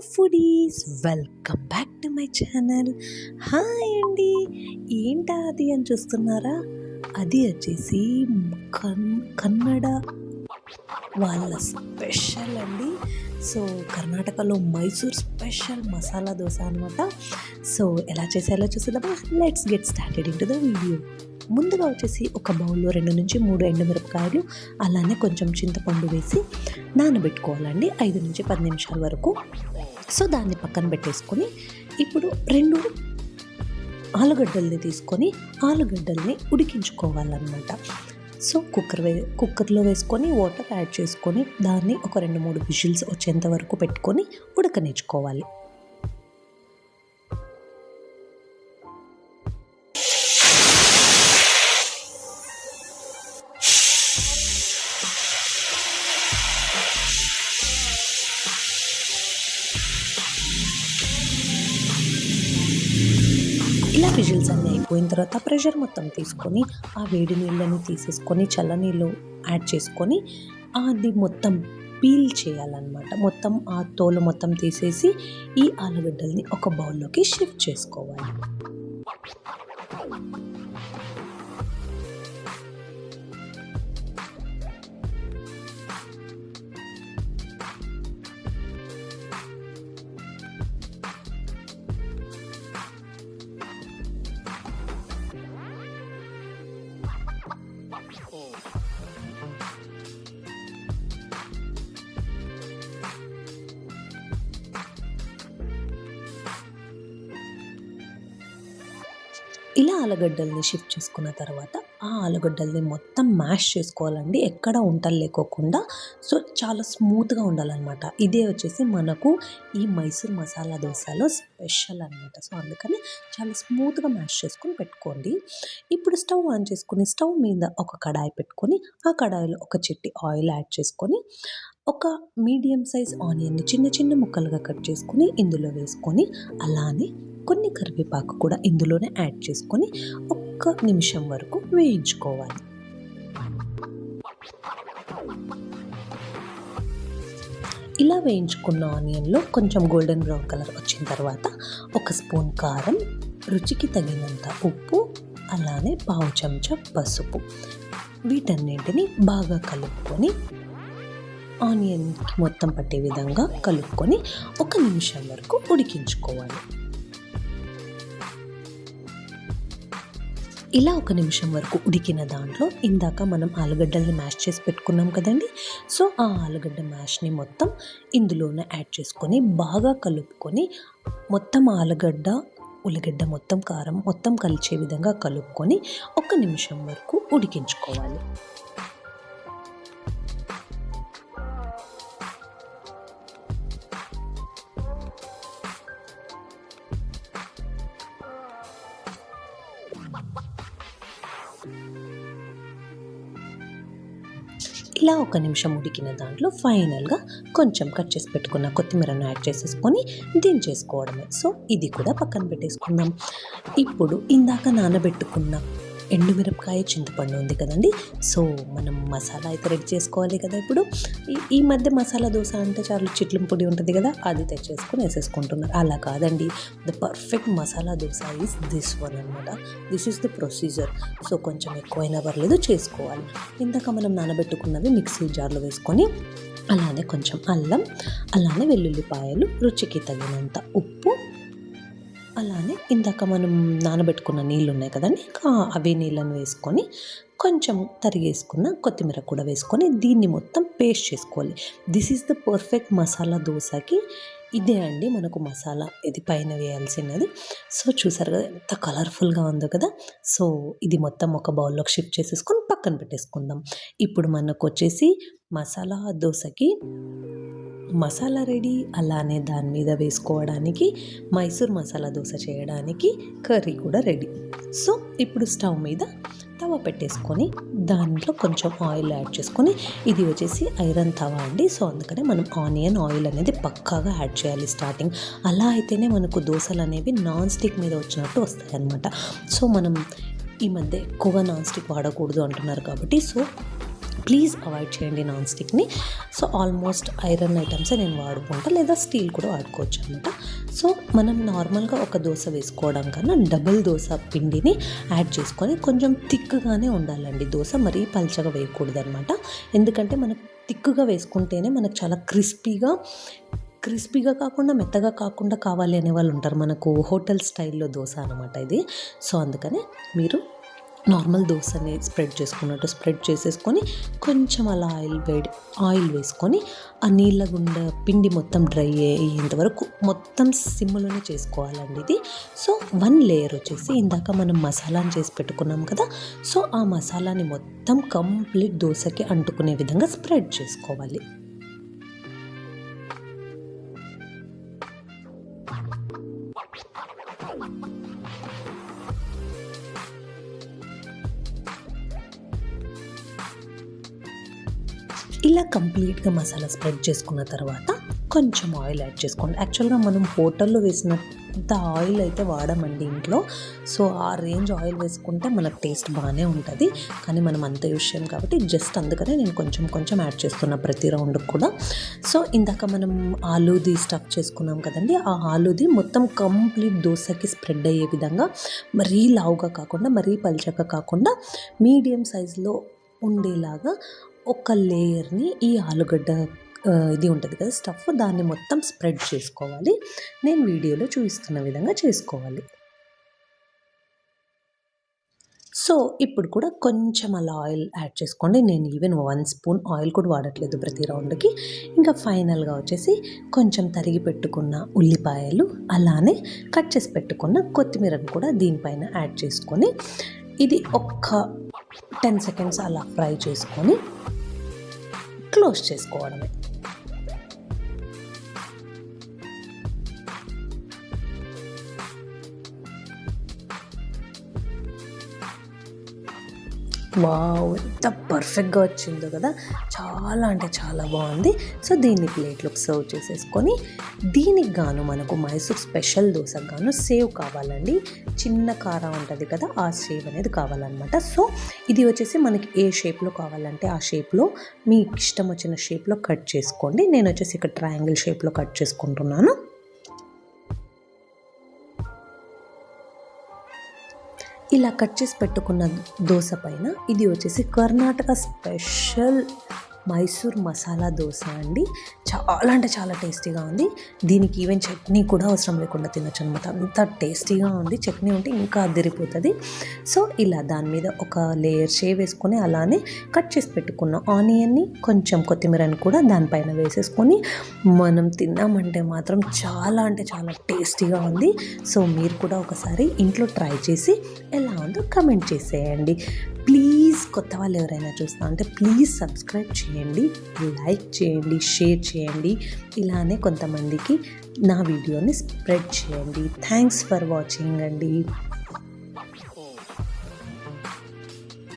Foodies welcome back to my channel hi అండి ఏంటా అది అని చూస్తున్నారా? అది వచ్చేసి కన్ కన్నడ వాళ్ళ స్పెషల్ అండి. సో కర్ణాటకలో మైసూర్ స్పెషల్ మసాలా దోశ అనమాట సో ఎలా చేసేలా చూసేద్దామా? Let's get started into the video ముందుగా వచ్చేసి ఒక బౌల్లో రెండు నుంచి మూడు ఎండుమిరపకాయలు అలానే కొంచెం చింతపండు వేసి నానబెట్టుకోవాలండి ఐదు నుంచి పది నిమిషాల వరకు. సో దాన్ని పక్కన పెట్టేసుకొని ఇప్పుడు రెండు ఆలుగడ్డల్ని తీసుకొని ఆలుగడ్డల్ని ఉడికించుకోవాలన్నమాట. సో కుక్కర్ వే కుక్కర్లో వేసుకొని వాటర్ యాడ్ చేసుకొని దాన్ని ఒక రెండు మూడు విజిల్స్ వచ్చేంత వరకు పెట్టుకొని ఉడకనిచ్చుకోవాలి. విజిల్స్ అన్నీ అయిపోయిన తర్వాత ప్రెషర్ మొత్తం తీసుకొని ఆ వేడి నీళ్ళని తీసేసుకొని చల్లనీళ్ళు యాడ్ చేసుకొని అది మొత్తం పీల్ చేయాలన్నమాట. మొత్తం ఆ తోలు మొత్తం తీసేసి ఈ ఆలుగడ్డల్ని ఒక బౌల్లోకి షిఫ్ట్ చేసుకోవాలి. ఇలా ఆలుగడ్డల్ని షిఫ్ట్ చేసుకున్న తర్వాత ఆ ఆలుగడ్డల్ని మొత్తం మ్యాష్ చేసుకోవాలండి. ఎక్కడ ఉంటలు లేకోకుండా. సో చాలా స్మూత్గా ఉండాలన్నమాట. ఇదే వచ్చేసి మనకు ఈ మైసూర్ మసాలా దోశలో స్పెషల్ అనమాట సో అందుకని చాలా స్మూత్గా మ్యాష్ చేసుకొని పెట్టుకోండి. ఇప్పుడు స్టవ్ ఆన్ చేసుకుని స్టవ్ మీద ఒక కడాయి పెట్టుకొని ఆ కడాయిలో ఒక చిట్టి ఆయిల్ యాడ్ చేసుకొని ఒక మీడియం సైజ్ ఆనియన్ని చిన్న చిన్న ముక్కలుగా కట్ చేసుకొని ఇందులో వేసుకొని అలానే కొన్ని కరివేపాకు కూడా ఇందులోనే యాడ్ చేసుకొని ఒక్క నిమిషం వరకు వేయించుకోవాలి. ఇలా వేయించుకున్న ఆనియన్లో కొంచెం గోల్డెన్ బ్రౌన్ కలర్ వచ్చిన తర్వాత ఒక స్పూన్ కారం రుచికి తగినంత ఉప్పు అలానే పావు చెంచా పసుపు. వీటన్నింటిని బాగా కలుపుకొని ఆనియన్కి మొత్తం పట్టే విధంగా కలుపుకొని ఒక నిమిషం వరకు ఉడికించుకోవాలి. ఇలా ఒక నిమిషం వరకు ఉడికిన దాంట్లో ఇందాక మనం ఆలుగడ్డల్ని మ్యాష్ చేసి పెట్టుకున్నాం కదండి. సో ఆ ఆలుగడ్డ మ్యాష్ని మొత్తం ఇందులోనే యాడ్ చేసుకొని బాగా కలుపుకొని మొత్తం ఆలుగడ్డ ఉల్లిగడ్డ మొత్తం కారం మొత్తం కలిచే విధంగా కలుపుకొని ఒక నిమిషం వరకు ఉడికించుకోవాలి. ఇలా ఒక నిమిషం ఉడికిన దాంట్లో ఫైనల్గా కొంచెం కట్ చేసి పెట్టుకున్న కొత్తిమీరను యాడ్ చేసేసుకొని దించేసుకోవడమే. సో ఇది కూడా పక్కన పెట్టేసుకుందాం. ఇప్పుడు ఇందాక నానబెట్టుకున్న ఎండుమిరపకాయ చింతపండు ఉంది కదండి. సో మనం మసాలా అయితే రెడీ చేసుకోవాలి కదా ఇప్పుడు. ఈ- ఈ మధ్య మసాలా దోశ అంటే చాలా చిట్లం పొడి ఉంటుంది కదా అది తెచ్చేసుకొని వేసేసుకుంటున్నారు. అలా కాదండి. The perfect masala dosa is this one అనమాట this is the procedure. So కొంచెం ఎక్కువైనా పర్లేదు చేసుకోవాలి. ఇందాక మనం నానబెట్టుకున్నవి మిక్సీ జార్లో వేసుకొని అలానే కొంచెం అల్లం అలానే వెల్లుల్లిపాయలు రుచికి తగినంత ఉప్పు అలానే ఇందాక మనం నానబెట్టుకున్న నీళ్ళు ఉన్నాయి కదండి ఇంకా అవే నీళ్ళని వేసుకొని కొంచెం తరిగేసుకున్న కొత్తిమీర కూడా వేసుకొని దీన్ని మొత్తం పేస్ట్ చేసుకోవాలి. This is the perfect masala దోశకి ఇదే అండి మనకు మసాలా ఇది పైన వేయాల్సినది. సో చూసారు కదా ఎంత కలర్ఫుల్గా ఉందో కదా. సో ఇది మొత్తం ఒక బౌల్లోకి షిఫ్ట్ చేసేసుకొని పక్కన పెట్టేసుకుందాం. ఇప్పుడు మనకు వచ్చేసి మసాలా దోశకి మసాలా రెడీ అలానే దాని మీద వేసుకోవడానికి మైసూర్ మసాలా దోశ చేయడానికి కర్రీ కూడా రెడీ. సో ఇప్పుడు స్టవ్ మీద తవ పెట్టేసుకొని దాంట్లో కొంచెం ఆయిల్ యాడ్ చేసుకొని ఇది వచ్చేసి ఐరన్ తవా అండి. సో అందుకనే మనం ఆనియన్ ఆయిల్ అనేది పక్కాగా యాడ్ చేయాలి స్టార్టింగ్. అలా అయితేనే మనకు దోశలు అనేవి నాన్ స్టిక్ మీద వచ్చినట్టు వస్తాయి అన్నమాట సో మనం ఈ మధ్య ఎక్కువగా నాన్ స్టిక్ వాడకూడదు అంటున్నారు కాబట్టి సో ప్లీజ్ అవాయిడ్ చేయండి నాన్ స్టిక్ని సో ఆల్మోస్ట్ ఐరన్ ఐటమ్స్ నేను వాడుకుంటా లేదా స్టీల్ కూడా వాడుకోవచ్చు అనమాట. సో మనం నార్మల్గా ఒక దోశ వేసుకోవడం కన్నా డబుల్ దోశ పిండిని యాడ్ చేసుకొని కొంచెం థిక్గానే ఉండాలండి. దోశ మరీ పల్చగా వేయకూడదు అనమాట ఎందుకంటే మనకు థిక్గా వేసుకుంటేనే మనకు చాలా క్రిస్పీగా క్రిస్పీగా కాకుండా మెత్తగా కాకుండా కావాలి అనే వాళ్ళు ఉంటారు. మనకు హోటల్ స్టైల్లో దోశ అనమాట ఇది. సో అందుకనే మీరు నార్మల్ దోశని స్ప్రెడ్ చేసుకున్నట్టు స్ప్రెడ్ చేసేసుకొని కొంచెం అలా ఆయిల్ వేడి ఆయిల్ వేసుకొని ఆ నీళ్ళ గుండా పిండి మొత్తం డ్రై అయ్యేంత వరకు మొత్తం సిమ్లోనే చేసుకోవాలండి ఇది. సో వన్ లేయర్ వచ్చేసి ఇందాక మనం మసాలాని చేసి పెట్టుకున్నాం కదా సో ఆ మసాలాని మొత్తం కంప్లీట్ దోశకి అంటుకునే విధంగా స్ప్రెడ్ చేసుకోవాలి. ఇలా కంప్లీట్గా మసాలా స్ప్రెడ్ చేసుకున్న తర్వాత కొంచెం ఆయిల్ యాడ్ చేసుకోండి. యాక్చువల్గా మనం హోటల్లో వేసినంత ఆయిల్ అయితే వాడమండి ఇంట్లో. సో ఆ రేంజ్ ఆయిల్ వేసుకుంటే మన టేస్ట్ బాగానే ఉంటుంది. కానీ మనం అంత యూస్ చేయం కాబట్టి జస్ట్ అందుకనే నేను కొంచెం కొంచెం యాడ్ చేస్తున్నా ప్రతి రౌండ్కి కూడా. సో ఇందాక మనం ఆలూది స్టఫ్ చేసుకున్నాం కదండి. ఆ ఆలూది మొత్తం కంప్లీట్ దోశకి స్ప్రెడ్ అయ్యే విధంగా మరీ లావుగా కాకుండా మరీ పల్చగా కాకుండా మీడియం సైజులో ఉండేలాగా ఒక లేయర్ని ఈ ఆలుగడ్డ ఇది ఉంటుంది కదా స్టఫ్ దాన్ని మొత్తం స్ప్రెడ్ చేసుకోవాలి. నేను వీడియోలో చూపిస్తున్న విధంగా చేసుకోవాలి. సో ఇప్పుడు కూడా కొంచెం అలా ఆయిల్ యాడ్ చేసుకోండి. నేను ఈవెన్ వన్ స్పూన్ ఆయిల్ కూడా వాడట్లేదు ప్రతి రౌండ్కి. ఇంకా ఫైనల్గా వచ్చేసి కొంచెం తరిగి పెట్టుకున్న ఉల్లిపాయలు అలానే కట్ చేసి పెట్టుకున్న కొత్తిమీరను కూడా దీనిపైన యాడ్ చేసుకొని ఇది ఒక్క టెన్ సెకండ్స్ అలా ఫ్రై చేసుకొని క్లోజ్ చేసుకోవడమే. వావ్ ఎంత పర్ఫెక్ట్గా వచ్చిందో కదా. చాలా అంటే చాలా బాగుంది. సో దీన్ని ప్లేట్లోకి సర్వ్ చేసేసుకొని దీనికి గాను మనకు మైసూర్ స్పెషల్ దోశకు గాను సేవ్ కావాలండి. చిన్న కారం ఉంటుంది కదా ఆ సేవ్ అనేది కావాలన్నమాట. సో ఇది వచ్చేసి మనకి ఏ షేప్లో కావాలంటే ఆ షేప్లో మీకు ఇష్టం వచ్చిన షేప్లో కట్ చేసుకోండి. నేను వచ్చేసి ఇక్కడ ట్రయాంగిల్ షేప్లో కట్ చేసుకుంటున్నాను. ఇలా కట్ చేసి పెట్టుకున్న దోశ పైన ఇది వచ్చేసి కర్ణాటక స్పెషల్ మైసూర్ మసాలా దోశ అండి. చాలా అంటే చాలా టేస్టీగా ఉంది. దీనికి ఈవెన్ చట్నీ కూడా అవసరం లేకుండా తినొచ్చు అనమాట అంత టేస్టీగా ఉంది. చట్నీ ఉంటే ఇంకా అదిరిపోతుంది. సో ఇలా దాని మీద ఒక లేయర్ షే వేసుకొని అలానే కట్ చేసి పెట్టుకున్న ఆనియన్ని కొంచెం కొత్తిమీరని కూడా దానిపైన వేసేసుకొని మనం తిన్నామంటే మాత్రం చాలా అంటే చాలా టేస్టీగా ఉంది. సో మీరు కూడా ఒకసారి ఇంట్లో ట్రై చేసి ఎలా ఉందో కమెంట్ చేసేయండి. ప్లీజ్ కొత్త వాళ్ళు ఎవరైనా చూస్తా అంటే ప్లీజ్ సబ్స్క్రైబ్ చేయండి లైక్ చేయండి షేర్ చేయండి. ఇలానే కొంతమందికి నా వీడియోని స్ప్రెడ్ చేయండి. థ్యాంక్స్ ఫర్ వాచింగ్ అండి.